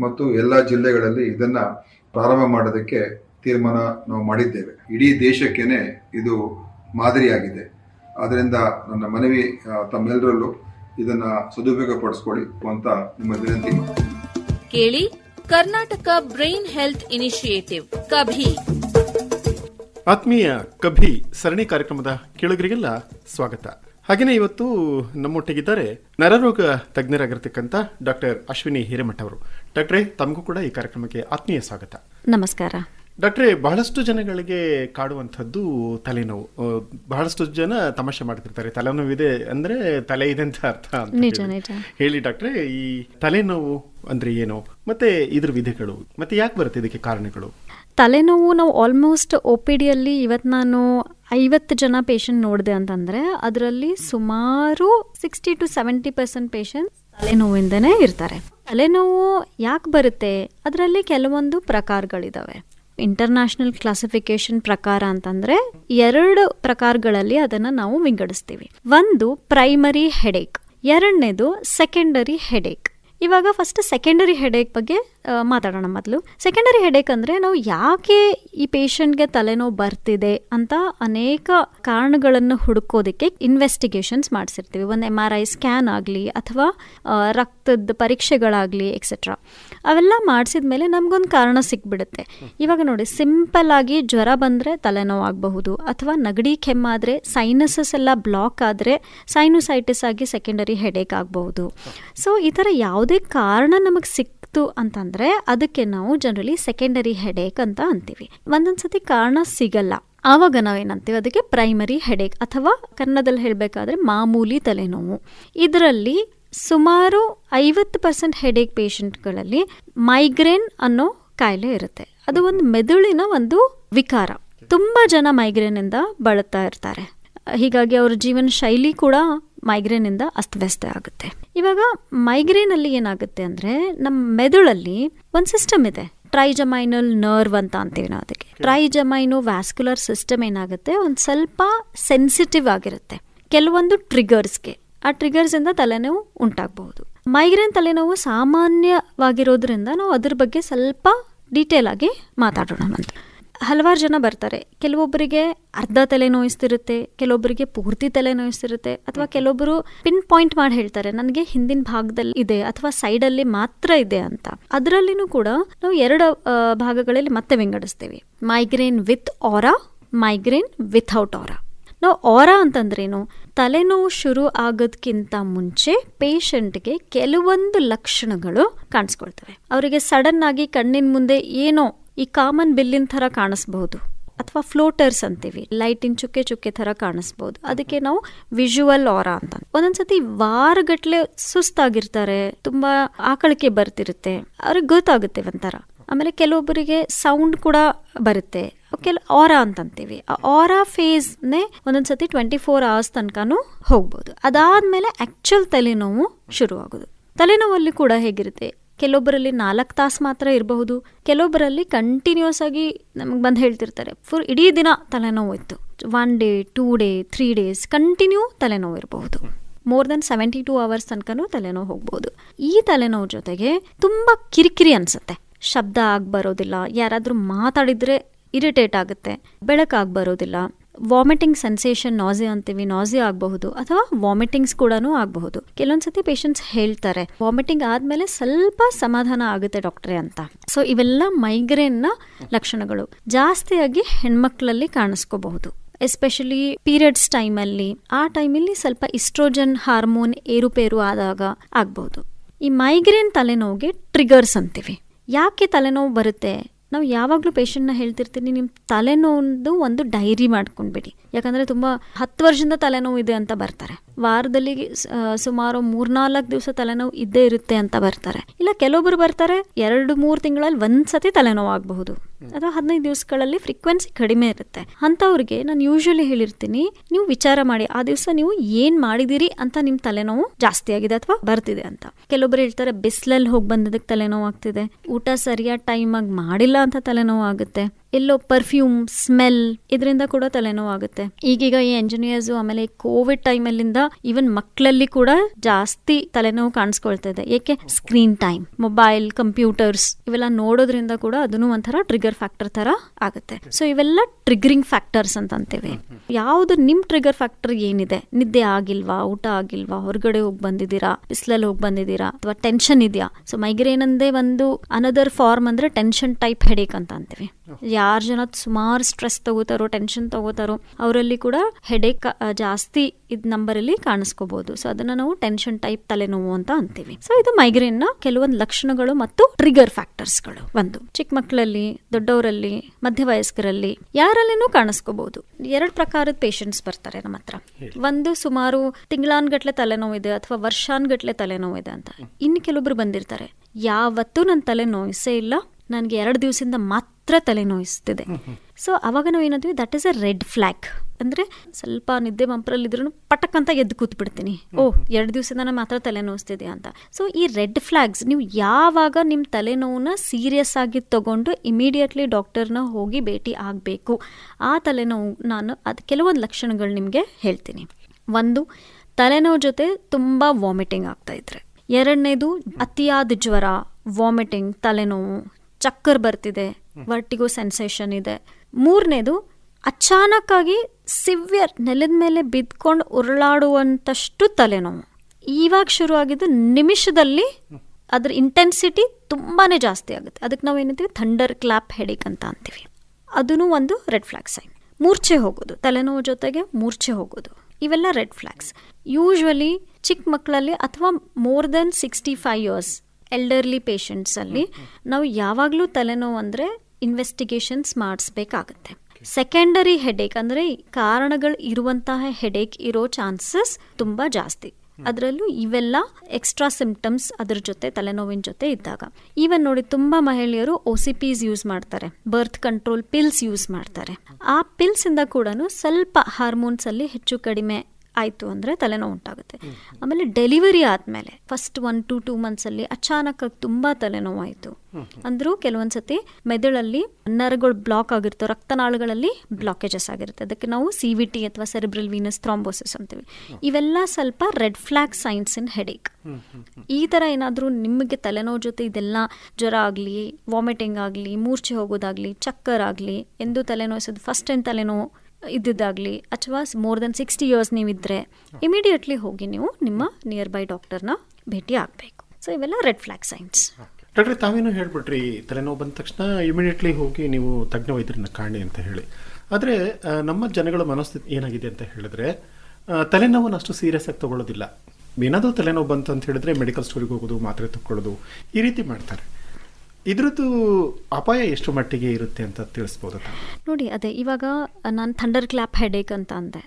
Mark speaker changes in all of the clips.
Speaker 1: ಮತ್ತು ಎಲ್ಲ ಜಿಲ್ಲೆಗಳಲ್ಲಿ ಇದನ್ನ ಪ್ರಾರಂಭ ಮಾಡೋದಕ್ಕೆ ತೀರ್ಮಾನ ನಾವು ಮಾಡಿದ್ದೇವೆ. ಇಡೀ ದೇಶಕ್ಕೇನೆ ಇದು ಮಾದರಿಯಾಗಿದೆ. ಆದ್ರಿಂದ ನನ್ನ ಮನವಿ ತಮ್ಮೆಲ್ಲರಲ್ಲೂ ಇದನ್ನ ಸದುಪಯೋಗ ಪಡಿಸ್ಕೊಳ್ಳಿ ಅಂತ ನಿಮ್ಮ ವಿನಂತಿ.
Speaker 2: ಕೇಳಿ Karnataka brain health initiative KaBHI.
Speaker 3: ಆತ್ಮೀಯ ಕಭಿ ಸರಣಿ ಕಾರ್ಯಕ್ರಮದ ಕೇಳುಗರಿಗೆಲ್ಲ ಸ್ವಾಗತ. ಹಾಗೆಯೇ ಇವತ್ತು ನಮ್ಮೊಟ್ಟಿಗಿದ್ದಾರೆ ನರರೋಗ ತಜ್ಞರಾಗಿರ್ತಕ್ಕಂಥ ಡಾಕ್ಟರ್ ಅಶ್ವಿನಿ ಹಿರೇಮಠ ಅವರು. ಡಾಕ್ಟ್ರೇ ತಮಗೂ ಕೂಡ ಈ ಕಾರ್ಯಕ್ರಮಕ್ಕೆ ಆತ್ಮೀಯ ಸ್ವಾಗತ.
Speaker 4: ನಮಸ್ಕಾರ.
Speaker 3: ಡಾಕ್ಟ್ರೇ ಬಹಳಷ್ಟು ಜನಗಳಿಗೆ ಕಾಡುವಂಥದ್ದು ತಲೆನೋವು. ಬಹಳಷ್ಟು ಜನ ತಮಾಷೆ ಮಾಡ್ತಿರ್ತಾರೆ. ತಲೆನೋವಿದೆ ಅಂದ್ರೆ ತಲೆ ಇದೆ ಅಂತ ಅರ್ಥ ಅಂತ ಹೇಳಿ. ಡಾಕ್ಟ್ರೆ ಡಾಕ್ಟ್ರೇ ಈ ತಲೆನೋವು ಅಂದ್ರೆ ಏನು? ಮತ್ತೆ ಇದ್ರ ವಿಧಗಳು. ಮತ್ತೆ ಯಾಕೆ ಬರುತ್ತೆ ಇದಕ್ಕೆ ಕಾರಣಗಳು?
Speaker 4: ತಲೆನೋವು ನಾವು ಆಲ್ಮೋಸ್ಟ್ ಒ ಪಿ ಡಿಯಲ್ಲಿ ಇವತ್ತು ನಾನು ಐವತ್ತು ಜನ ಪೇಷಂಟ್ ನೋಡಿದೆ ಅಂತಂದರೆ ಅದರಲ್ಲಿ ಸುಮಾರು sixty to seventy percent patient ತಲೆನೋವಿಂದನೇ ಇರ್ತಾರೆ. ತಲೆನೋವು ಯಾಕೆ ಬರುತ್ತೆ? ಅದರಲ್ಲಿ ಕೆಲವೊಂದು ಪ್ರಕಾರಗಳಿದಾವೆ. ಇಂಟರ್ನ್ಯಾಷನಲ್ ಕ್ಲಾಸಿಫಿಕೇಶನ್ ಪ್ರಕಾರ ಅಂತಂದ್ರೆ ಎರಡು ಪ್ರಕಾರಗಳಲ್ಲಿ ಅದನ್ನು ನಾವು ವಿಂಗಡಿಸ್ತೀವಿ. ಒಂದು ಪ್ರೈಮರಿ ಹೆಡೇಕ್ ಎರಡನೇದು ಸೆಕೆಂಡರಿ ಹೆಡೇಕ್ ಇವಾಗ ಫಸ್ಟ್ ಸೆಕೆಂಡರಿ ಹೆಡೇಕ್ ಬಗ್ಗೆ ಮಾತಾಡೋಣ ಮೊದಲು. ಸೆಕೆಂಡರಿ ಹೆಡೇಕ್ ಅಂದರೆ ನಾವು ಯಾಕೆ ಈ ಪೇಷಂಟ್ಗೆ ತಲೆನೋವು ಬರ್ತಿದೆ ಅಂತ ಅನೇಕ ಕಾರಣಗಳನ್ನು ಹುಡುಕೋದಕ್ಕೆ ಇನ್ವೆಸ್ಟಿಗೇಷನ್ಸ್ ಮಾಡಿಸಿರ್ತೀವಿ. ಒಂದು ಎಂ ಆರ್ ಐ ಸ್ಕ್ಯಾನ್ ಆಗಲಿ ಅಥವಾ ರಕ್ತದ ಪರೀಕ್ಷೆಗಳಾಗಲಿ ಎಕ್ಸೆಟ್ರಾ ಅವೆಲ್ಲ ಮಾಡಿಸಿದ ಮೇಲೆ ನಮಗೊಂದು ಕಾರಣ ಸಿಕ್ಬಿಡುತ್ತೆ. ಇವಾಗ ನೋಡಿ ಸಿಂಪಲ್ ಆಗಿ ಜ್ವರ ಬಂದರೆ ತಲೆನೋವು ಆಗಬಹುದು ಅಥವಾ ನಗಡಿ ಕೆಮ್ಮಾದರೆ ಸೈನಸಸ್ ಎಲ್ಲ ಬ್ಲಾಕ್ ಆದರೆ ಸೈನುಸೈಟಿಸ್ ಆಗಿ ಸೆಕೆಂಡರಿ ಹೆಡೇಕ್ ಆಗಬಹುದು. ಸೊ ಈ ಥರ ಯಾವುದೇ ಕಾರಣ ನಮಗೆ ಸಿಕ್ತು ಅಂತಂದರೆ ಅದಕ್ಕೆ ನಾವು ಜನರಲಿ ಸೆಕೆಂಡರಿ ಹೆಡೇಕ್ ಅಂತ ಅಂತೀವಿ. ಒಂದೊಂದು ಸತಿ ಕಾರಣ ಸಿಗಲ್ಲ. ಆವಾಗ ನಾವೇನಂತೀವಿ ಅದಕ್ಕೆ ಪ್ರೈಮರಿ ಹೆಡೇಕ್ ಅಥವಾ ಕನ್ನಡದಲ್ಲಿ ಹೇಳಬೇಕಾದ್ರೆ ಮಾಮೂಲಿ ತಲೆನೋವು. ಇದರಲ್ಲಿ ಸುಮಾರು ಐವತ್ತು ಪರ್ಸೆಂಟ್ ಹೆಡೇಕ್ ಪೇಷಂಟ್ಗಳಲ್ಲಿ ಮೈಗ್ರೇನ್ ಅನ್ನೋ ಕಾಯಿಲೆ ಇರುತ್ತೆ. ಅದು ಒಂದು ಮೆದುಳಿನ ಒಂದು ವಿಕಾರ. ತುಂಬ ಜನ ಮೈಗ್ರೇನಿಂದ ಬಳಲ್ತಾ ಇರ್ತಾರೆ. ಹೀಗಾಗಿ ಅವ್ರ ಜೀವನ ಶೈಲಿ ಕೂಡ ಮೈಗ್ರೇನಿಂದ ಅಸ್ತವ್ಯಸ್ತ ಆಗುತ್ತೆ. ಇವಾಗ ಮೈಗ್ರೇನಲ್ಲಿ ಏನಾಗುತ್ತೆ ಅಂದರೆ ನಮ್ಮ ಮೆದುಳಲ್ಲಿ ಒಂದು ಸಿಸ್ಟಮ್ ಇದೆ. ಟ್ರೈಜಮೈನಲ್ ನರ್ವ್ ಅಂತ ಅಂತೀವಿ ನಾವು ಅದಕ್ಕೆ. ಟ್ರೈಜಮೈನೋ ವ್ಯಾಸ್ಕ್ಯುಲರ್ ಸಿಸ್ಟಮ್ ಏನಾಗುತ್ತೆ? ಒಂದು ಸ್ವಲ್ಪ ಸೆನ್ಸಿಟಿವ್ ಆಗಿರುತ್ತೆ. ಕೆಲವೊಂದು ಟ್ರಿಗರ್ಸ್ಗೆ ಆ ಟ್ರಿಗರ್ಸಿಂದ ತಲೆನೋವು ಉಂಟಾಗಬಹುದು. ಮೈಗ್ರೇನ್ ತಲೆನೋವು ಸಾಮಾನ್ಯವಾಗಿರೋದ್ರಿಂದ ನಾವು ಅದ್ರ ಬಗ್ಗೆ ಸ್ವಲ್ಪ ಡೀಟೇಲ್ ಆಗಿ ಮಾತಾಡೋಣ ಅಂತ ಹಲವಾರು ಜನ ಬರ್ತಾರೆ. ಕೆಲವೊಬ್ಬರಿಗೆ ಅರ್ಧ ತಲೆ ನೋಯಿಸ್ತಿರುತ್ತೆ ಕೆಲವೊಬ್ಬರಿಗೆ ಪೂರ್ತಿ ತಲೆ ನೋಯಿಸ್ತಿರುತ್ತೆ ಅಥವಾ ಕೆಲವೊಬ್ಬರು ಪಿನ್ ಪಾಯಿಂಟ್ ಮಾಡಿ ಹೇಳ್ತಾರೆ ನನಗೆ ಹಿಂದಿನ ಭಾಗದಲ್ಲಿ ಇದೆ ಅಥವಾ ಸೈಡಲ್ಲಿ ಮಾತ್ರ ಇದೆ ಅಂತ. ಅದರಲ್ಲಿನೂ ಕೂಡ ನಾವು ಎರಡು ಭಾಗಗಳಲ್ಲಿ ಮತ್ತೆ ವಿಂಗಡಿಸ್ತೇವೆ. Migraine with aura migraine without aura ನಾವು ಆರ ಅಂತಂದ್ರೇನು? ತಲೆನೋವು ಶುರು ಆಗೋದಕ್ಕಿಂತ ಮುಂಚೆ ಪೇಷಂಟ್ಗೆ ಕೆಲವೊಂದು ಲಕ್ಷಣಗಳು ಕಾಣಿಸ್ಕೊಳ್ತವೆ. ಅವರಿಗೆ ಸಡನ್ ಆಗಿ ಕಣ್ಣಿನ ಮುಂದೆ ಏನೋ ಈ ಕಾಮನ್ ಬಿಲ್ಲಿನ ಥರ ಕಾಣಿಸ್ಬಹುದು ಅಥವಾ ಫ್ಲೋಟರ್ಸ್ ಅಂತೀವಿ. ಲೈಟಿನ ಚುಕ್ಕೆ ಚುಕ್ಕೆ ಥರ ಕಾಣಿಸ್ಬೋದು. ಅದಕ್ಕೆ ನಾವು ವಿಜುವಲ್ ಆರ ಅಂತ ಒಂದೊಂದ್ಸತಿ ವಾರಗಟ್ಲೆ ಸುಸ್ತಾಗಿರ್ತಾರೆ. ತುಂಬಾ ಆಕಳಿಕೆ ಬರ್ತಿರುತ್ತೆ. ಅವ್ರಿಗೆ ಗೊತ್ತಾಗುತ್ತೆ ಒಂಥರ. ಆಮೇಲೆ ಕೆಲವೊಬ್ಬರಿಗೆ ಸೌಂಡ್ ಕೂಡ ಬರುತ್ತೆ. ಕೆಲ ಆರಾ ಅಂತಂತೀವಿ ಆ ಆರಾ ಫೇಸ್ನೇ ಒಂದೊಂದ್ಸತಿ ಟ್ವೆಂಟಿ ಫೋರ್ ಅವರ್ಸ್ ತನಕನೂ ಹೋಗ್ಬೋದು. ಅದಾದಮೇಲೆ ಆಕ್ಚುಲ್ ತಲೆನೋವು ಶುರು ಆಗೋದು ತಲೆನೋವಲ್ಲಿ ಕೂಡ ಹೇಗಿರುತ್ತೆ? ಕೆಲವೊಬ್ಬರಲ್ಲಿ ನಾಲ್ಕು ತಾಸು ಮಾತ್ರ ಇರಬಹುದು. ಕೆಲವೊಬ್ಬರಲ್ಲಿ ಕಂಟಿನ್ಯೂಸ್ ಆಗಿ ನಮಗೆ ಬಂದು ಹೇಳ್ತಿರ್ತಾರೆ. ಫುಲ್ ಇಡೀ ದಿನ ತಲೆನೋವು ಇತ್ತು. One day two day three days continue ತಲೆನೋವು ಇರಬಹುದು. More than seventy two hours ತನಕನೂ ತಲೆನೋವು ಹೋಗ್ಬೋದು ಈ ತಲೆನೋವು ಜೊತೆಗೆ ತುಂಬ ಕಿರಿಕಿರಿ ಅನಿಸುತ್ತೆ. ಶಬ್ದ ಆಗಿ ಬರೋದಿಲ್ಲ ಯಾರಾದರೂ ಮಾತಾಡಿದರೆ ಇರಿಟೇಟ್ ಆಗುತ್ತೆ. ಬೆಳಕಾಗಿ ಬರೋದಿಲ್ಲ. ವಾಮಿಟಿಂಗ್ ಸೆನ್ಸೇಷನ್ ನಾಸೆ ಅಂತೀವಿ ನಾಸೆ ಆಗಬಹುದು ಅಥವಾ ವಾಮಿಟಿಂಗ್ಸ್ ಕೂಡ ಆಗಬಹುದು. ಕೆಲವೊಂದ್ಸತಿ ಪೇಷಂಟ್ಸ್ ಹೇಳ್ತಾರೆ ವಾಮಿಟಿಂಗ್ ಆದ್ಮೇಲೆ ಸ್ವಲ್ಪ ಸಮಾಧಾನ ಆಗುತ್ತೆ ಡಾಕ್ಟ್ರೆ ಅಂತ. ಸೊ ಇವೆಲ್ಲ ಮೈಗ್ರೇನ್ನ ಲಕ್ಷಣಗಳು. ಜಾಸ್ತಿಯಾಗಿ ಹೆಣ್ಮಕ್ಳಲ್ಲಿ ಕಾಣಿಸ್ಕೋಬಹುದು. ಎಸ್ಪೆಷಲಿ ಪೀರಿಯಡ್ಸ್ ಟೈಮಲ್ಲಿ ಆ ಟೈಮಲ್ಲಿ ಸ್ವಲ್ಪ ಇಸ್ಟ್ರೋಜನ್ ಹಾರ್ಮೋನ್ ಏರುಪೇರು ಆದಾಗ ಆಗ್ಬೋದು ಈ ಮೈಗ್ರೇನ್ ತಲೆನೋವಿಗೆ ಟ್ರಿಗರ್ಸ್ ಅಂತೀವಿ. ಯಾಕೆ ತಲೆನೋವು ಬರುತ್ತೆ? ನಾವು ಯಾವಾಗಲೂ ಪೇಷಂಟ್ನ ಹೇಳ್ತಿರ್ತೀನಿ ನಿಮ್ಮ ತಲೆನೋವು ಒಂದು ಡೈರಿ ಮಾಡ್ಕೊಂಡ್ಬಿಡಿ. ಯಾಕಂದರೆ ತುಂಬ ಹತ್ತು ವರ್ಷದಿಂದ ತಲೆನೋವು ಇದೆ ಅಂತ ಬರ್ತಾರೆ. ವಾರದಲ್ಲಿ ಸುಮಾರು ಮೂರ್ನಾಲ್ಕು ದಿವಸ ತಲೆನೋವು ಇದ್ದೇ ಇರುತ್ತೆ ಅಂತ ಬರ್ತಾರೆ. ಇಲ್ಲ, ಕೆಲವೊಬ್ರು ಬರ್ತಾರೆ, ಎರಡು, ಮೂರು ತಿಂಗಳಲ್ಲಿ ಒಂದ್ಸತಿ ತಲೆನೋವು ಆಗಬಹುದು. ಅಥವಾ ಹದಿನೈದು ದಿವಸಗಳಲ್ಲಿ ಫ್ರೀಕ್ವೆನ್ಸಿ ಕಡಿಮೆ ಇರುತ್ತೆ. ಅಂಥವ್ರಿಗೆ ನಾನು ಯೂಶಲಿ ಹೇಳಿರ್ತೀನಿ, ನೀವು ವಿಚಾರ ಮಾಡಿ, ಆ ದಿವಸ ನೀವು ಏನ್ ಮಾಡಿದಿರಿ ಅಂತ ನಿಮ್ ತಲೆನೋವು ಜಾಸ್ತಿ ಆಗಿದೆ ಅಥವಾ ಬರ್ತಿದೆ ಅಂತ. ಕೆಲವೊಬ್ರು ಹೇಳ್ತಾರೆ, ಬಿಸಿಲಲ್ಲಿ ಹೋಗಿ ಬಂದದಕ್ಕೆ ತಲೆನೋವು ಆಗ್ತಿದೆ. ಊಟ ಸರಿಯಾದ ಟೈಮಾಗಿ ಮಾಡಿಲ್ಲ ಅಂತ ತಲೆನೋವು ಆಗುತ್ತೆ. ಎಲ್ಲೋ ಪರ್ಫ್ಯೂಮ್ ಸ್ಮೆಲ್ ಇದರಿಂದ ಕೂಡ ತಲೆನೋವು ಆಗುತ್ತೆ ಈಗೀಗ ಈ ಎಂಜಿನಿಯರ್ಸ್ ಆಮೇಲೆ ಕೋವಿಡ್ ಟೈಮ್ ಅಲ್ಲಿಂದ ಈವನ್ ಮಕ್ಕಳಲ್ಲಿ ಕೂಡ ಜಾಸ್ತಿ ತಲೆನೋವು ಕಾಣಿಸ್ಕೊಳ್ತಾ ಇದೆ. ಏಕೆ? ಸ್ಕ್ರೀನ್ ಟೈಮ್ ಮೊಬೈಲ್ ಕಂಪ್ಯೂಟರ್ಸ್ ಇವೆಲ್ಲ ನೋಡೋದ್ರಿಂದ ಕೂಡ ಅದನ್ನು ಒಂಥರ ಟ್ರಿಗರ್ ಫ್ಯಾಕ್ಟರ್ ತರ ಆಗುತ್ತೆ. ಸೊ ಇವೆಲ್ಲ ಟ್ರಿಗರಿಂಗ್ ಫ್ಯಾಕ್ಟರ್ಸ್ ಅಂತ ಅಂತೀವಿ. ಯಾವ್ದು ನಿಮ್ ಟ್ರಿಗರ್ ಫ್ಯಾಕ್ಟರ್ ಏನಿದೆ? ನಿದ್ದೆ ಆಗಿಲ್ವಾ? ಊಟ ಆಗಿಲ್ವಾ? ಹೊರಗಡೆ ಹೋಗಿ ಬಂದಿದ್ದೀರಾ? ಬಿಸಿಲಲ್ಲಿ ಹೋಗಿ ಬಂದಿದ್ದೀರಾ? ಅಥವಾ ಟೆನ್ಷನ್ ಇದೆಯಾ? ಸೊ ಮೈಗ್ರೇನ್ ಅಂದೇ ಒಂದು ಅನದರ್ ಫಾರ್ಮ್ ಅಂದ್ರೆ ಟೆನ್ಷನ್ ಟೈಪ್ ಹೆಡೇಕ್ ಅಂತ ಅಂತೀವಿ. ಯಾರು ಜನ ಸುಮಾರು ಸ್ಟ್ರೆಸ್ ತಗೋತಾರೋ ಟೆನ್ಷನ್ ತಗೋತಾರೋ ಅವರಲ್ಲಿ ಕೂಡ ಹೆಡೇಕ್ ಜಾಸ್ತಿ ಇದ್ ನಂಬರಲ್ಲಿ ಕಾಣಿಸ್ಕೋಬಹುದು ಸೊ ಅದನ್ನ ನಾವು ಟೆನ್ಷನ್ ಟೈಪ್ ತಲೆನೋವು ಅಂತ ಅಂತೀವಿ. ಸೊ ಇದು ಮೈಗ್ರೇನ್ನ ಕೆಲವೊಂದು ಲಕ್ಷಣಗಳು ಮತ್ತು ಟ್ರಿಗರ್ ಫ್ಯಾಕ್ಟರ್ಸ್ಗಳು ಒಂದು ಚಿಕ್ಕ ಮಕ್ಕಳಲ್ಲಿ ದೊಡ್ಡವರಲ್ಲಿ ಮಧ್ಯವಯಸ್ಕರಲ್ಲಿ ಯಾರಲ್ಲಿನೂ ಕಾಣಿಸ್ಕೋಬಹುದು ಎರಡು ಪ್ರಕಾರದ ಪೇಷಂಟ್ಸ್ ಬರ್ತಾರೆ ನಮ್ಮ ಹತ್ರ. ಒಂದು ಸುಮಾರು ತಿಂಗಳಾನ್ಗಟ್ಲೆ ತಲೆನೋವು ಇದೆ ಅಥವಾ ವರ್ಷಾನ್ಗಟ್ಲೆ ತಲೆನೋವು ಇದೆ ಅಂತ. ಇನ್ನು ಕೆಲವೊಬ್ರು ಬಂದಿರ್ತಾರೆ. ಯಾವತ್ತೂ ನನ್ನ ತಲೆ ನೋಯಿಸೇ ಇಲ್ಲ ನನಗೆ ಎರಡು ದಿವಸದಿಂದ ಮಾತ್ರ ತಲೆನೋಯಿಸ್ತಿದೆ ಸೊ ಅವಾಗ ನಾವು ಏನಂತೀವಿ that is a red flag ಅಂದರೆ ಸ್ವಲ್ಪ ನಿದ್ದೆ ಮಂಪರಲ್ಲಿ ಪಟಕ್ಕಂತ ಪಟಕ್ ಅಂತ ಎದ್ದು ಕೂತ್ಬಿಡ್ತೀನಿ. ಓ, ಎರಡು ದಿವಸದಿಂದ ನಾನು ಮಾತ್ರ ತಲೆನೋಯಿಸ್ತಿದೆ ಅಂತ. ಸೊ ಈ ರೆಡ್ ಫ್ಲ್ಯಾಗ್ಸ್ ನೀವು ಯಾವಾಗ ನಿಮ್ಮ ತಲೆನೋವನ್ನ ಸೀರಿಯಸ್ ಆಗಿ ತಗೊಂಡು ಇಮಿಡಿಯೇಟ್ಲಿ ಡಾಕ್ಟರ್ನ ಹೋಗಿ ಭೇಟಿ ಆಗಬೇಕು, ಆ ತಲೆನೋವು ನಾನು ಅದು ಕೆಲವೊಂದು ಲಕ್ಷಣಗಳು ನಿಮಗೆ ಹೇಳ್ತೀನಿ. ಒಂದು ತಲೆನೋವು ಜೊತೆ ತುಂಬ ವಾಮಿಟಿಂಗ್ ಆಗ್ತಾ ಇದ್ರೆ. ಎರಡನೇದು ಅತಿಯಾದ ಜ್ವರ ವಾಮಿಟಿಂಗ್ ತಲೆನೋವು ಚಕ್ಕರ್ ಬರ್ತಿದೆ, ವರ್ಟಿಗೋ ಸೆನ್ಸೇಷನ್ ಇದೆ. ಮೂರನೇದು, ಅಚಾನಕ್ಕಾಗಿ ಸಿವಿಯರ್ ನೆಲದ ಮೇಲೆ ಬಿದ್ಕೊಂಡು ಉರುಳಾಡುವಂತಷ್ಟು ತಲೆನೋವು. ಇವಾಗ ಶುರು ಆಗಿದ್ದು ನಿಮಿಷದಲ್ಲಿ ಅದ್ರ ಇಂಟೆನ್ಸಿಟಿ ತುಂಬಾನೇ ಜಾಸ್ತಿ ಆಗುತ್ತೆ. ಅದಕ್ಕೆ ನಾವು ಏನಂತೀವಿ ಥಂಡರ್ ಕ್ಲಾಪ್ ಹೆಡಿಕ್ ಅಂತ ಅಂತೀವಿ. ಅದೂ ಒಂದು ರೆಡ್ ಫ್ಲಾಗ್ ಸೈನ್. ಮೂರ್ಛೆ ಹೋಗೋದು. ತಲೆನೋವು ಜೊತೆಗೆ ಮೂರ್ಛೆ ಹೋಗೋದು. ಇವೆಲ್ಲ ರೆಡ್ ಫ್ಲಾಗ್ಸ್. ಯೂಶ್ವಲಿ ಚಿಕ್ಕ ಮಕ್ಕಳಲ್ಲಿ ಅಥವಾ more than sixty five years elderly ಪೇಷಂಟ್ಸಲ್ಲಿ ನಾವು ಯಾವಾಗಲೂ ತಲೆನೋವು ಅಂದರೆ ಇನ್ವೆಸ್ಟಿಗೇಷನ್ಸ್ ಮಾಡಿಸ್ಬೇಕಾಗತ್ತೆ. ಸೆಕೆಂಡರಿ ಹೆಡೇಕ್ ಅಂದರೆ ಕಾರಣಗಳು ಇರುವಂತಹ ಹೆಡೇಕ್ ಇರೋ ಚಾನ್ಸಸ್ ತುಂಬ ಜಾಸ್ತಿ. ಅದರಲ್ಲೂ ಇವೆಲ್ಲ ಎಕ್ಸ್ಟ್ರಾ ಸಿಂಪ್ಟಮ್ಸ್ ಅದ್ರ ಜೊತೆ ತಲೆನೋವಿನ ಜೊತೆ ಇದ್ದಾಗ. ಈವನ್ ನೋಡಿ ತುಂಬಾ ಮಹಿಳೆಯರು ಒ ಸಿ ಪಿಸ್ ಯೂಸ್ ಮಾಡ್ತಾರೆ. ಬರ್ತ್ ಕಂಟ್ರೋಲ್ ಪಿಲ್ಸ್ ಯೂಸ್ ಮಾಡ್ತಾರೆ. ಆ ಪಿಲ್ಸ್ ಇಂದ ಕೂಡ ಸ್ವಲ್ಪ ಹಾರ್ಮೋನ್ಸ್ ಅಲ್ಲಿ ಹೆಚ್ಚು ಕಡಿಮೆ ಆಯಿತು ಅಂದರೆ ತಲೆನೋವು ಉಂಟಾಗುತ್ತೆ. ಆಮೇಲೆ ಡೆಲಿವರಿ ಆದಮೇಲೆ ಫಸ್ಟ್ ಒನ್ ಟು ಟೂ ಮಂತ್ಸಲ್ಲಿ ಅಚಾನಕ್ ತುಂಬ ತಲೆನೋವು ಆಯಿತು. ಅಂದರೂ ಕೆಲವೊಂದ್ಸತಿ ಮೆದುಳಲ್ಲಿ ನರಗಳು ಬ್ಲಾಕ್ ಆಗಿರ್ತವೆ ರಕ್ತನಾಳಗಳಲ್ಲಿ ಬ್ಲಾಕೇಜಸ್ ಆಗಿರುತ್ತೆ. ಅದಕ್ಕೆ ನಾವು ಸಿ ವಿ ಟಿ ಅಥವಾ ಸೆರೆಬ್ರಲ್ ವೀನಸ್ ಥ್ರಾಂಬೋಸಿಸ್ ಅಂತೀವಿ. ಇವೆಲ್ಲ ಸ್ವಲ್ಪ red flag signs in headache ಈ ಥರ ಏನಾದರೂ ನಿಮಗೆ ತಲೆನೋವು ಜೊತೆ ಇದೆಲ್ಲ ಜ್ವರ ಆಗಲಿ ವಾಮಿಟಿಂಗ್ ಆಗಲಿ ಮೂರ್ಛೆ ಹೋಗೋದಾಗಲಿ ಚಕ್ಕರ್ ಆಗಲಿ ಎಂದು ತಲೆನೋಯಿಸೋದು ಫಸ್ಟ್ ಟೈಮ್ ತಲೆನೋವು ಇದ್ದಿದ್ದಾಗಲಿ, ಅಥವಾ ಮೋರ್ ದೆನ್ ಸಿಕ್ಸ್ಟಿ ಇಯರ್ಸ್ ನೀವಿದ್ದರೆ ಇಮಿಡಿಯೇಟ್ಲಿ ಹೋಗಿ ನೀವು ನಿಮ್ಮ ನಿಯರ್ ಬೈ ಡಾಕ್ಟರ್ನ ಭೇಟಿ ಆಗಬೇಕು. ಸೊ ಇವೆಲ್ಲ ರೆಡ್ ಫ್ಲಾಗ್ ಸೈನ್ಸ್
Speaker 3: ಡಾಕ್ಟ್ರೆ, ತಾವೇನು ಹೇಳ್ಬಿಟ್ರಿ, ತಲೆನೋವು ಬಂದ ತಕ್ಷಣ ಇಮಿಡಿಯೇಟ್ಲಿ ಹೋಗಿ ನೀವು ತಜ್ಞ ವೈದ್ಯರನ್ನ ಕಾಣಿ ಅಂತ ಹೇಳಿ. ಆದರೆ ನಮ್ಮ ಜನಗಳ ಮನಸ್ಥಿತಿ ಏನಾಗಿದೆ ಅಂತ ಹೇಳಿದ್ರೆ ತಲೆನೋವನ್ನು ಅಷ್ಟು ಸೀರಿಯಸ್ ಆಗಿ ತಗೊಳ್ಳೋದಿಲ್ಲ. ಏನಾದರೂ ತಲೆನೋವು ಬಂತು ಅಂತ ಹೇಳಿದ್ರೆ ಮೆಡಿಕಲ್ ಸ್ಟೋರಿಗೆ ಹೋಗೋದು, ಮಾತ್ರೆ ತಗೊಳ್ಳೋದು ಈ ರೀತಿ ಮಾಡ್ತಾರೆ. ಇದ್ರದ್ದು ಅಪಾಯ ಎಷ್ಟು ಮಟ್ಟಿಗೆ ಇರುತ್ತೆ ಅಂತ ತಿಳಿಸ್ಬೋದು?
Speaker 4: ನೋಡಿ ಅದೇ ಇವಾಗ ನಾನು ಥಂಡರ್ ಕ್ಲಾಪ್ ಹೆಡೇಕ್ ಅಂತ ಅಂದೆ.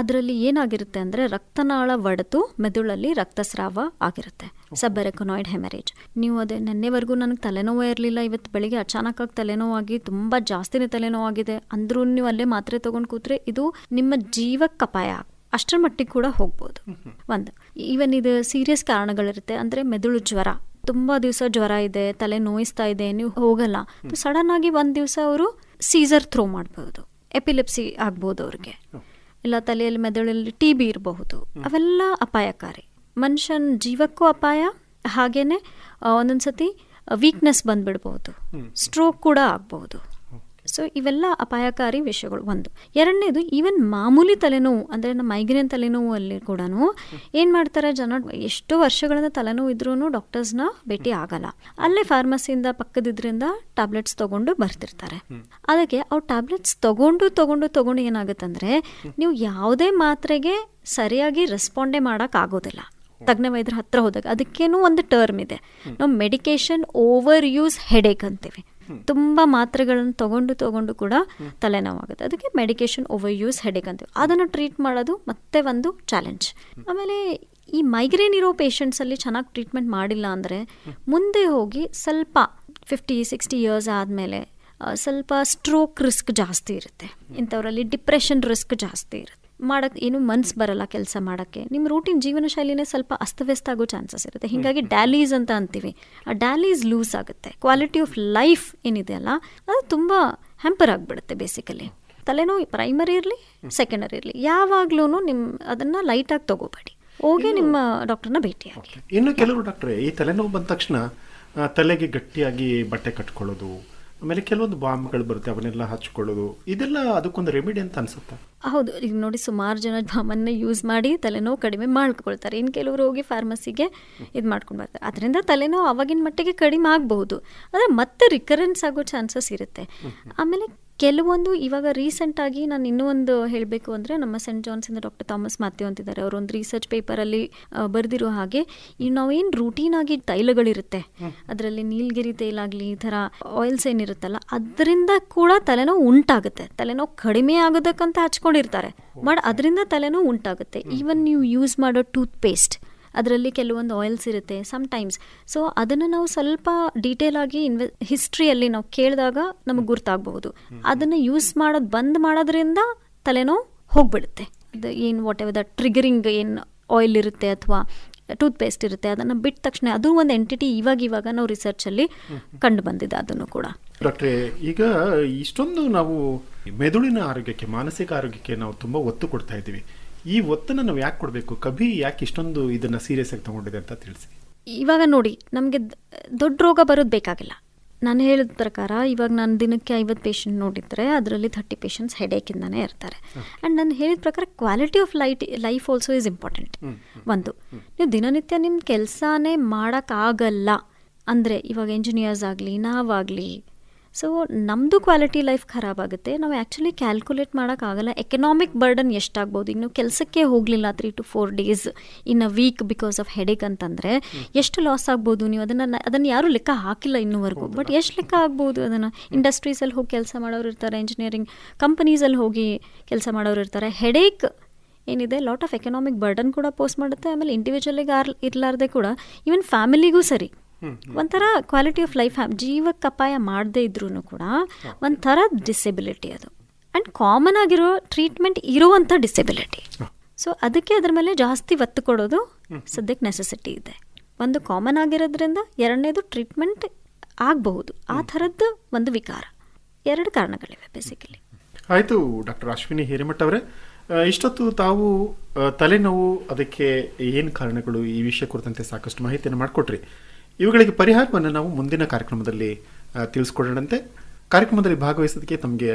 Speaker 4: ಅದರಲ್ಲಿ ಏನಾಗಿರುತ್ತೆ ಅಂದರೆ ರಕ್ತನಾಳ ಒಡೆದು ಮೆದುಳಲ್ಲಿ ರಕ್ತಸ್ರಾವ ಆಗಿರುತ್ತೆ. Subarachnoid haemorrhage. ನೀವು ಅದೇ ನೆನ್ನೆವರೆಗೂ ನನಗೆ ತಲೆನೋವೇ ಇರಲಿಲ್ಲ ಇವತ್ತು ಬೆಳಿಗ್ಗೆ ಅಚಾನಕ್ಕಾಗಿ ತಲೆನೋವಾಗಿ ತುಂಬ ಜಾಸ್ತಿನೇ ತಲೆನೋವಾಗಿದೆ ಅಂದ್ರೂ ನೀವು ಅಲ್ಲೇ ಮಾತ್ರೆ ತೊಗೊಂಡು ಕೂತ್ರೆ ಇದು ನಿಮ್ಮ ಜೀವಕ್ಕೆ ಅಪಾಯ. ಅಷ್ಟರ ಮಟ್ಟಿಗೆ ಕೂಡ ಹೋಗ್ಬೋದು. ಒಂದು ಈವನ್ ಇದು ಸೀರಿಯಸ್ ಕಾರಣಗಳಿರುತ್ತೆ ಅಂದರೆ ಮೆದುಳು ಜ್ವರ. ತುಂಬ ದಿವಸ ಜ್ವರ ಇದೆ ತಲೆ ನೋಯಿಸ್ತಾ ಇದೆ ನೀವು ಹೋಗಲ್ಲ. ಸಡನ್ ಆಗಿ ಒಂದು ದಿವಸ ಅವರು ಸೀಸರ್ ಥ್ರೋ ಮಾಡ್ಬೋದು. ಎಪಿಲೆಪ್ಸಿ ಆಗ್ಬೋದು ಅವ್ರಿಗೆ. ಇಲ್ಲ ತಲೆಯಲ್ಲಿ ಮೆದುಳಲ್ಲಿ ಟಿ ಬಿ ಇರಬಹುದು. ಅವೆಲ್ಲ ಅಪಾಯಕಾರಿ. ಮನುಷ್ಯನ ಜೀವಕ್ಕೂ ಅಪಾಯ. ಹಾಗೇನೆ ಒಂದೊಂದ್ಸತಿ ವೀಕ್ನೆಸ್ ಬಂದ್ಬಿಡ್ಬೋದು. ಸ್ಟ್ರೋಕ್ ಕೂಡ ಆಗ್ಬಹುದು ಸೊ ಇವೆಲ್ಲ ಅಪಾಯಕಾರಿ ವಿಷಯಗಳು. ಒಂದು. ಎರಡನೇದು ಈವನ್ ಮಾಮೂಲಿ ತಲೆನೋವು ಅಂದರೆ ನಮ್ಮ ಮೈಗ್ರೇನ್ ತಲೆನೋವು ಅಲ್ಲಿ ಕೂಡ ಏನು ಮಾಡ್ತಾರೆ ಜನ? ಎಷ್ಟೋ ವರ್ಷಗಳಿಂದ ತಲೆನೋವು ಇದ್ರೂ ಡಾಕ್ಟರ್ಸ್ನ ಭೇಟಿ ಆಗಲ್ಲ. ಅಲ್ಲೇ ಫಾರ್ಮಸಿಯಿಂದ ಪಕ್ಕದಿದ್ರಿಂದ ಟ್ಯಾಬ್ಲೆಟ್ಸ್ ತಗೊಂಡು ಬರ್ತಿರ್ತಾರೆ. ಅದಕ್ಕೆ ಅವ್ರು ಟ್ಯಾಬ್ಲೆಟ್ಸ್ ತಗೊಂಡು ತಗೊಂಡು ತಗೊಂಡು ಏನಾಗುತ್ತಂದ್ರೆ ನೀವು ಯಾವುದೇ ಮಾತ್ರೆಗೆ ಸರಿಯಾಗಿ ರೆಸ್ಪಾಂಡೇ ಮಾಡೋಕ್ಕಾಗೋದಿಲ್ಲ ತಜ್ಞ ವೈದ್ಯರ ಹತ್ರ ಹೋದಾಗ. ಅದಕ್ಕೇನು ಒಂದು ಟರ್ಮ್ ಇದೆ. ನಾವು ಮೆಡಿಕೇಶನ್ ಓವರ್ ಯೂಸ್ ಹೆಡೇಕ್ ಅಂತೀವಿ. ತುಂಬ ಮಾತ್ರೆಗಳನ್ನು ತಗೊಂಡು ತಗೊಂಡು ಕೂಡ ತಲೆನೋವಾಗುತ್ತೆ. ಅದಕ್ಕೆ ಮೆಡಿಕೇಶನ್ ಓವರ್ ಯೂಸ್ ಹೆಡೇಕ್ ಅಂತೀವಿ. ಅದನ್ನು ಟ್ರೀಟ್ ಮಾಡೋದು ಮತ್ತೆ ಒಂದು ಚಾಲೆಂಜ್. ಆಮೇಲೆ ಈ ಮೈಗ್ರೇನ್ ಇರೋ ಪೇಷಂಟ್ಸಲ್ಲಿ ಚೆನ್ನಾಗಿ ಟ್ರೀಟ್ಮೆಂಟ್ ಮಾಡಿಲ್ಲ ಅಂದರೆ ಮುಂದೆ ಹೋಗಿ ಸ್ವಲ್ಪ ಫಿಫ್ಟಿ, ಸಿಕ್ಸ್ಟಿ ಇಯರ್ಸ್ ಆದಮೇಲೆ ಸ್ವಲ್ಪ ಸ್ಟ್ರೋಕ್ ರಿಸ್ಕ್ ಜಾಸ್ತಿ ಇರುತ್ತೆ. ಇಂಥವರಲ್ಲಿ ಡಿಪ್ರೆಷನ್ ರಿಸ್ಕ್ ಜಾಸ್ತಿ ಇರುತ್ತೆ. ಮಾಡೋಕ್ಕೆ ಏನು ಮನ್ಸು ಬರಲ್ಲ ಕೆಲಸ ಮಾಡೋಕ್ಕೆ. ನಿಮ್ಮ ರೂಟೀನ್ ಜೀವನ ಶೈಲಿನೇ ಸ್ವಲ್ಪ ಅಸ್ತವ್ಯಸ್ತ ಆಗೋ ಚಾನ್ಸಸ್ ಇರುತ್ತೆ. ಹೀಗಾಗಿ ಡ್ಯಾಲೀಸ್ ಅಂತ ಅಂತೀವಿ. ಆ ಡ್ಯಾಲೀಸ್ ಲೂಸ್ ಆಗುತ್ತೆ. ಕ್ವಾಲಿಟಿ ಆಫ್ ಲೈಫ್ ಏನಿದೆಯಲ್ಲ ಅದು ತುಂಬ ಹ್ಯಾಂಪರ್ ಆಗಿಬಿಡುತ್ತೆ ಬೇಸಿಕಲಿ ತಲೆನೋವು ಪ್ರೈಮರಿ ಇರಲಿ ಸೆಕೆಂಡರಿ ಇರಲಿ ಯಾವಾಗ್ಲೂ ನಿಮ್ಮ ಅದನ್ನು ಲೈಟಾಗಿ ತಗೋಬೇಡಿ. ಹೋಗಿ ನಿಮ್ಮ ಡಾಕ್ಟರ್ನ ಭೇಟಿಯಾಗಿ.
Speaker 3: ಇನ್ನು ಕೆಲವರು ಡಾಕ್ಟ್ರೆ ಈ ತಲೆನೋವು ಬಂದ ತಕ್ಷಣ ತಲೆಗೆ ಗಟ್ಟಿಯಾಗಿ ಬಟ್ಟೆ ಕಟ್ಕೊಳ್ಳೋದು ಆಮೇಲೆ ಕೆಲವೊಂದು ಬಾಂಬ್ಗಳು ಬರುತ್ತೆ ಅವನ್ನೆಲ್ಲ ಹಚ್ಕೊಳ್ಳೋದು. ಇದೆಲ್ಲ ಅದಕ್ಕೊಂದು ರೆಮಿಡಿ ಅಂತ ಅನ್ಸುತ್ತೆ?
Speaker 4: ಹೌದು ಈಗ ನೋಡಿ ಸುಮಾರು ಜನ ಬಾಮನ್ನ ಯೂಸ್ ಮಾಡಿ ತಲೆನೋವು ಕಡಿಮೆ ಮಾಡ್ಕೊಳ್ತಾರೆ. ಇನ್ನು ಕೆಲವರು ಹೋಗಿ ಫಾರ್ಮಸಿಗೆ ಇದು ಮಾಡ್ಕೊಂಡು ಬರ್ತಾರೆ. ಅದರಿಂದ ತಲೆನೋವು ಅವಾಗಿನ ಮಟ್ಟಿಗೆ ಕಡಿಮೆ ಆಗಬಹುದು. ಆದರೆ ಮತ್ತೆ ರಿಕರೆನ್ಸ್ ಆಗೋ ಚಾನ್ಸಸ್ ಇರುತ್ತೆ. ಆಮೇಲೆ ಕೆಲವೊಂದು ಇವಾಗ ರೀಸೆಂಟಾಗಿ ನಾನು ಇನ್ನೂ ಒಂದು ಹೇಳಬೇಕು ಅಂದರೆ ನಮ್ಮ ಸೆಂಟ್ ಜಾನ್ಸಿಂದ ಡಾಕ್ಟರ್ ಥಾಮಸ್ ಮಾಥ್ಯೂ ಅಂತಿದ್ದಾರೆ. ಅವರೊಂದು ಒಂದು ರಿಸರ್ಚ್ ಪೇಪರಲ್ಲಿ ಬರೆದಿರೋ ಹಾಗೆ ಈ ನಾವೇನು ರೂಟೀನ್ ಆಗಿ ತೈಲಗಳಿರುತ್ತೆ ಅದರಲ್ಲಿ ನೀಲಗಿರಿ ತೈಲ ಆಗಲಿ ಈ ಥರ ಆಯಿಲ್ಸ್ ಏನಿರುತ್ತಲ್ಲ ಅದರಿಂದ ಕೂಡ ತಲೆನೋವು ಉಂಟಾಗುತ್ತೆ. ತಲೆನೋವು ಕಡಿಮೆ ಆಗೋದಕ್ಕಂತ ಹಚ್ಕೊಂಡಿರ್ತಾರೆ. ಬಟ್ ಅದರಿಂದ ತಲೆನೋವು ಉಂಟಾಗುತ್ತೆ. ಈವನ್ ನೀವು ಯೂಸ್ ಮಾಡೋ ಟೂತ್ ಪೇಸ್ಟ್ ಅದರಲ್ಲಿ ಕೆಲವೊಂದು ಆಯಿಲ್ಸ್ ಇರುತ್ತೆ ಸಮ್ಟೈಮ್ಸ್ ಸೊ ಅದನ್ನು ನಾವು ಸ್ವಲ್ಪ ಡೀಟೇಲ್ ಆಗಿ ಇನ್ವೆ ಹಿಸ್ಟ್ರಿಯಲ್ಲಿ ನಾವು ಕೇಳಿದಾಗ ನಮಗೆ ಗುರ್ತಾಗಬಹುದು. ಅದನ್ನು ಯೂಸ್ ಮಾಡೋದು ಬಂದ್ ಮಾಡೋದ್ರಿಂದ ತಲೆನೋವು ಹೋಗ್ಬಿಡುತ್ತೆ. ಅದು ಏನು ವಾಟ್ ಎವರ್ ದ ಟ್ರಿಗರಿಂಗ್ ಏನು ಆಯಿಲ್ ಇರುತ್ತೆ ಅಥವಾ ಟೂತ್ ಪೇಸ್ಟ್ ಇರುತ್ತೆ ಅದನ್ನು ಬಿಟ್ಟ ತಕ್ಷಣ ಅದು ಒಂದು ಎಂಟಿಟಿ ಇವಾಗ ಇವಾಗ ನಾವು ರಿಸರ್ಚಲ್ಲಿ ಕಂಡು ಬಂದಿದೆ ಅದನ್ನು ಕೂಡ.
Speaker 3: ಡಾಕ್ಟ್ರೆ ಈಗ ಇಷ್ಟೊಂದು ನಾವು ಮೆದುಳಿನ ಆರೋಗ್ಯಕ್ಕೆ ಮಾನಸಿಕ ಆರೋಗ್ಯಕ್ಕೆ ನಾವು ತುಂಬ ಒತ್ತು ಕೊಡ್ತಾ ಇದ್ದೀವಿ. ಈ ಒತ್ತನ್ನು ನಾವು ಯಾಕೆ ಕೊಡಬೇಕು? ಕಭಿ ಯಾಕೆ ಇಷ್ಟೊಂದು ಇದನ್ನ ಸೀರಿಯಸ್ ಆಗಿ ತಗೊಂಡಿದೆ ಅಂತ ತಿಳಿಸಿ.
Speaker 4: ಇವಾಗ ನೋಡಿ ನಮಗೆ ದೊಡ್ಡ ರೋಗ ಬರೋದು ಬೇಕಾಗಿಲ್ಲ. ನಾನು ಹೇಳಿದ ಪ್ರಕಾರ ಇವಾಗ ನಾನು ದಿನಕ್ಕೆ ಐವತ್ತು ಪೇಷಂಟ್ ನೋಡಿದರೆ ಅದರಲ್ಲಿ ಥರ್ಟಿ ಪೇಷಂಟ್ಸ್ ಹೆಡೇಕಿಂದನೇ ಇರ್ತಾರೆ. ಆ್ಯಂಡ್ ನಾನು ಹೇಳಿದ ಪ್ರಕಾರ quality of light life also is important ಒಂದು. ನೀವು ದಿನನಿತ್ಯ ನಿಮ್ಮ ಕೆಲಸನೇ ಮಾಡೋಕ್ಕಾಗಲ್ಲ. ಅಂದರೆ ಇವಾಗ ಇಂಜಿನಿಯರ್ಸ್ ಆಗಲಿ ನಾವಾಗಲಿ ಸೊ ನಮ್ಮದು ಕ್ವಾಲಿಟಿ ಲೈಫ್ ಖರಾಬ್ ಆಗುತ್ತೆ. ನಾವು ಆ್ಯಕ್ಚುಲಿ ಕ್ಯಾಲ್ಕುಲೇಟ್ ಮಾಡೋಕ್ಕಾಗಲ್ಲ ಎಕನಾಮಿಕ್ ಬರ್ಡನ್ ಎಷ್ಟಾಗ್ಬೋದು? ಇನ್ನು ಕೆಲಸಕ್ಕೆ ಹೋಗಲಿಲ್ಲ three to four days in a week because of headache ಅಂತಂದರೆ ಎಷ್ಟು ಲಾಸ್ ಆಗ್ಬೋದು? ನೀವು ಅದನ್ನು ಅದನ್ನು ಯಾರೂ ಲೆಕ್ಕ ಹಾಕಿಲ್ಲ ಇನ್ನೂವರೆಗೂ. ಬಟ್ ಎಷ್ಟು ಲೆಕ್ಕ ಆಗ್ಬೋದು ಅದನ್ನು? ಇಂಡಸ್ಟ್ರೀಸಲ್ಲಿ ಹೋಗಿ ಕೆಲಸ ಮಾಡೋರು ಇರ್ತಾರೆ ಇಂಜಿನಿಯರಿಂಗ್ ಕಂಪನೀಸಲ್ಲಿ ಹೋಗಿ ಕೆಲಸ ಮಾಡೋರು ಇರ್ತಾರೆ. ಹೆಡೇಕ್ ಏನಿದೆ? ಲಾಟ್ ಆಫ್ ಎಕನಾಮಿಕ್ ಬರ್ಡನ್ ಕೂಡ ಪೋಸ್ಟ್ ಮಾಡುತ್ತೆ. ಆಮೇಲೆ ಇಂಡಿವಿಜುವಲಿಗೆ ಆರ್ ಇರಲಾರ್ದೆ ಕೂಡ ಈವನ್ ಫ್ಯಾಮಿಲಿಗೂ ಸರಿ. ಒಂಥರ ಕ್ವಾಲಿಟಿ ಆಫ್ ಲೈಫ್ ಜೀವಕ್ಕೆ ಅಪಾಯ ಮಾಡದೇ ಇದ್ರೂ ಕೂಡ ಒಂಥರ ಡಿಸೆಬಿಲಿಟಿ ಅದು. ಆ್ಯಂಡ್ ಕಾಮನ್ ಆಗಿರೋ ಟ್ರೀಟ್ಮೆಂಟ್ ಇರುವಂಥ ಡಿಸೆಬಿಲಿಟಿ ಸೊ ಅದಕ್ಕೆ ಅದ್ರ ಮೇಲೆ ಜಾಸ್ತಿ ಒತ್ತು ಕೊಡೋದು ಸದ್ಯಕ್ಕೆ ನೆಸೆಸಿಟಿ ಇದೆ. ಒಂದು ಕಾಮನ್ ಆಗಿರೋದ್ರಿಂದ ಎರಡನೇದು ಟ್ರೀಟ್ಮೆಂಟ್ ಆಗಬಹುದು. ಆ ಥರದ್ದು ಒಂದು ವಿಕಾರ. ಎರಡು ಕಾರಣಗಳಿವೆ ಬೇಸಿಕಲಿ
Speaker 3: ಆಯಿತು ಡಾಕ್ಟರ್ ಅಶ್ವಿನಿ ಹಿರೇಮಠ ಅವರೇ. ಇಷ್ಟೊತ್ತು ತಾವು ತಲೆನೋವು ಅದಕ್ಕೆ ಏನು ಕಾರಣಗಳು ಈ ವಿಷಯ ಕುರಿತಂತೆ ಸಾಕಷ್ಟು ಮಾಹಿತಿಯನ್ನು ಮಾಡಿಕೊಟ್ರಿ. ಇವುಗಳಿಗೆ ಪರಿಹಾರವನ್ನು ನಾವು ಮುಂದಿನ ಕಾರ್ಯಕ್ರಮದಲ್ಲಿ ತಿಳಿಸ್ಕೊಡೋಣಂತೆ. ಕಾರ್ಯಕ್ರಮದಲ್ಲಿ ಭಾಗವಹಿಸೋದಕ್ಕೆ ತಮಗೆ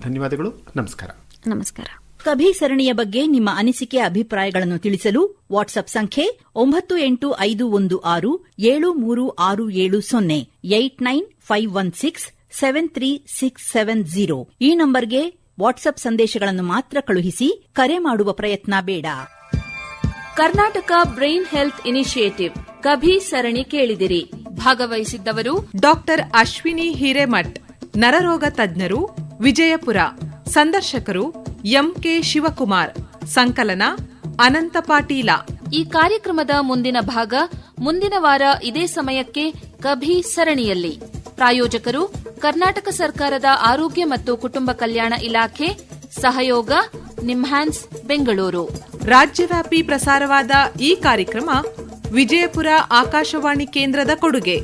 Speaker 3: ಧನ್ಯವಾದಗಳು. ನಮಸ್ಕಾರ.
Speaker 4: ನಮಸ್ಕಾರ.
Speaker 5: ಕಭಿ ಸರಣಿಯ ಬಗ್ಗೆ ನಿಮ್ಮ ಅನಿಸಿಕೆ, ಅಭಿಪ್ರಾಯಗಳನ್ನು ತಿಳಿಸಲು ವಾಟ್ಸ್ಆಪ್ ಸಂಖ್ಯೆ ಒಂಬತ್ತು ಎಂಟು ಐದು ಒಂದು ಆರು ಏಳು ಮೂರು ಆರು ಏಳು ಸೊನ್ನೆ, eight nine five one six seven three six seven zero. ಈ ನಂಬರ್ಗೆ ವಾಟ್ಸ್ಆಪ್ ಸಂದೇಶಗಳನ್ನು ಮಾತ್ರ ಕಳುಹಿಸಿ ಕರೆ ಮಾಡುವ ಪ್ರಯತ್ನ ಬೇಡ.
Speaker 2: Karnataka brain health initiative KaBHI ಸರಣಿ ಕೇಳಿದಿರಿ. ಭಾಗವಹಿಸಿದ್ದವರು
Speaker 6: ಡಾಕ್ಟರ್ ಅಶ್ವಿನಿ ಹಿರೇಮಠ್ ನರರೋಗ ತಜ್ಞರು ವಿಜಯಪುರ ಸಂದರ್ಶಕರು ಎಂಕೆ ಶಿವಕುಮಾರ್ ಸಂಕಲನ ಅನಂತ ಪಾಟೀಲ.
Speaker 2: ಈ ಕಾರ್ಯಕ್ರಮದ ಮುಂದಿನ ಭಾಗ ಮುಂದಿನ ವಾರ ಇದೇ ಸಮಯಕ್ಕೆ ಕಭಿ ಸರಣಿಯಲ್ಲಿ. ಪ್ರಾಯೋಜಕರು ಕರ್ನಾಟಕ ಸರ್ಕಾರದ ಆರೋಗ್ಯ ಮತ್ತು ಕುಟುಂಬ ಕಲ್ಯಾಣ ಇಲಾಖೆ ಸಹಯೋಗ ನಿಮ್ಹಾನ್ಸ್ ಬೆಂಗಳೂರು.
Speaker 6: ರಾಜ್ಯವ್ಯಾಪಿ ಪ್ರಸಾರವಾದ ಈ ಕಾರ್ಯಕ್ರಮ ವಿಜಯಪುರ ಆಕಾಶವಾಣಿ ಕೇಂದ್ರದ ಕೊಡುಗೆ.